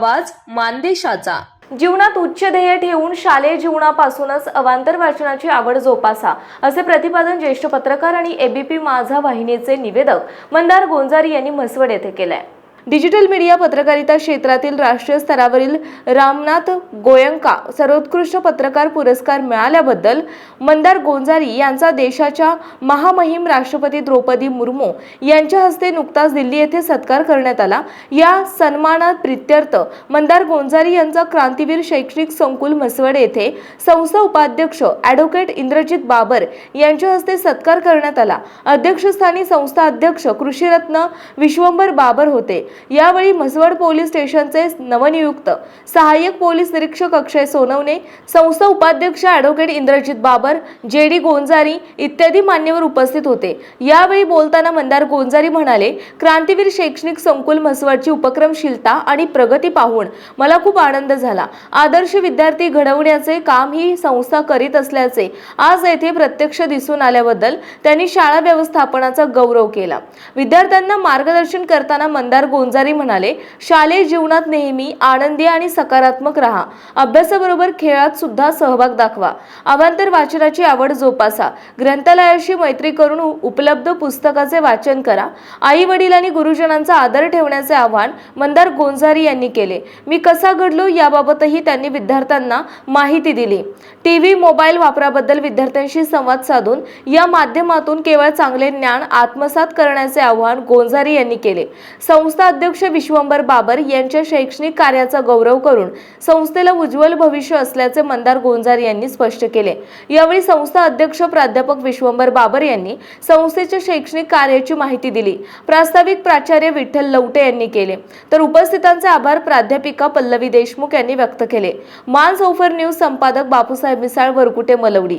आवाज मानदेशाचा. जीवनात उच्च ध्येय ठेवून शालेय जीवनापासूनच अवांतर वाचनाची आवड जोपासा असे प्रतिपादन ज्येष्ठ पत्रकार आणि एबीपी माझा वाहिनीचे निवेदक मंदार गोंजारी यांनी म्हसवड येथे केलंय. डिजिटल मीडिया पत्रकारिता क्षेत्रातील राष्ट्रीय स्तरावरील रामनाथ गोयंका सर्वोत्कृष्ट पत्रकार पुरस्कार मिळाल्याबद्दल मंदार गोंजारी यांचा देशाच्या महामहिम राष्ट्रपती द्रौपदी मुर्मू यांच्या हस्ते नुकताच दिल्ली येथे सत्कार करण्यात आला. या सन्मानात प्रित्यर्थ मंदार गोंजारी यांचा क्रांतीवीर शैक्षणिक संकुल म्हसवड येथे संस्था उपाध्यक्ष ॲडव्होकेट इंद्रजित बाबर यांच्या हस्ते सत्कार करण्यात आला. अध्यक्षस्थानी संस्था अध्यक्ष कृषीरत्न विश्वंभर बाबर होते. यावेळी म्हसवड पोलीस स्टेशनचे नवनियुक्त सहाय्यक पोलीस निरीक्षक अक्षय सोनवणे संस्था उपाध्यक्ष ॲडव्होकेट इंद्रजित बाबर जे डी गोंजारी इत्यादी मान्यवर उपस्थित होते. यावेळी बोलताना मंदार गोंजारी म्हणाले क्रांतीवीर शैक्षणिक संकुल म्हसवडची उपक्रमशीलता आणि प्रगती पाहून मला खूप आनंद झाला. आदर्श विद्यार्थी घडवण्याचे काम ही संस्था करीत असल्याचे आज येथे प्रत्यक्ष दिसून आल्याबद्दल त्यांनी शाळा व्यवस्थापनाचा गौरव केला. विद्यार्थ्यांना मार्गदर्शन करताना मंदार गोंजारी म्हणाले शालेय जीवनात नेहमी आनंदी आणि सकारात्मक राहा. अभ्यासाबरोबर खेळात सुद्धा सहभाग दाखवा. अवांतर वाचनाची आवड जोपासा. ग्रंथालयाशी मैत्री करून उपलब्ध पुस्तकाचे वाचन करा. आई वडील आणि गुरुजनांचा आदर ठेवण्याचे आवाहन मंदार गोंजारी यांनी केले. मी कसा घडलो याबाबतही त्यांनी विद्यार्थ्यांना माहिती दिली. टीव्ही मोबाईल वापराबद्दल विद्यार्थ्यांशी संवाद साधून या माध्यमातून केवळ चांगले ज्ञान आत्मसात करण्याचे आवाहन गोंजारी यांनी केले. संस्था अध्यक्ष विश्वंभर बाबर यांच्या शैक्षणिक कार्याचा गौरव करून संस्थेला उज्ज्वल भविष्य असल्याचे मंदार गोंजार यांनी स्पष्ट केले. यावेळी संस्था अध्यक्ष प्राध्यापक विश्वंभर बाबर यांनी संस्थेच्या शैक्षणिक कार्याची माहिती दिली. प्रास्ताविक प्राचार्य विठ्ठल लवटे यांनी केले. तर उपस्थितांचे आभार प्राध्यापिका पल्लवी देशमुख यांनी व्यक्त केले. मान ओफर न्यूज संपादक बापूसाहेब मिसाळ वरकुटे मलवडी.